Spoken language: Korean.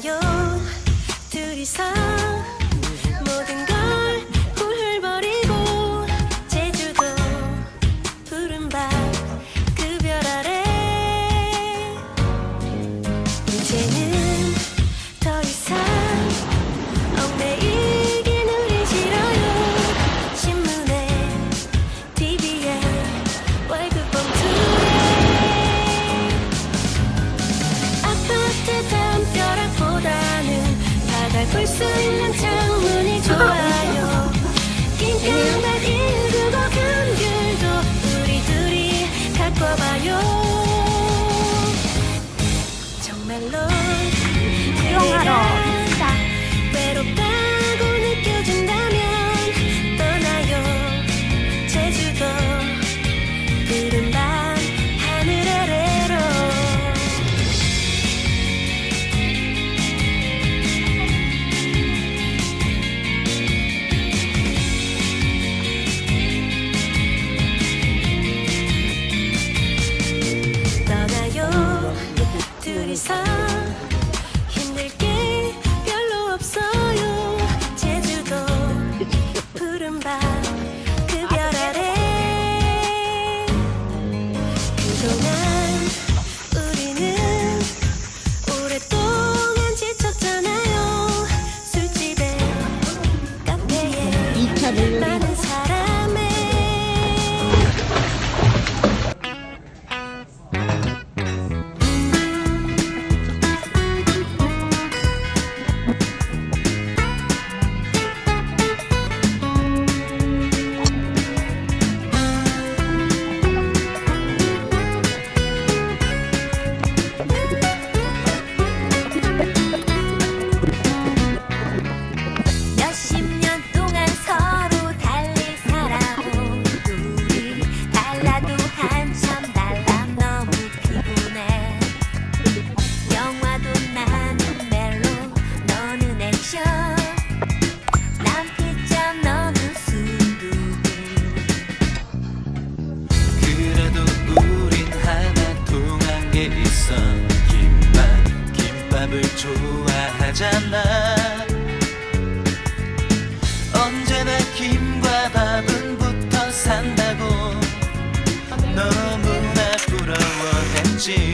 나요? 둘이서 볼 수 있는 창문이 좋아. 좋아하잖아. 언제나 김과 밥은 붙어 산다고. 너무나 부러워했지.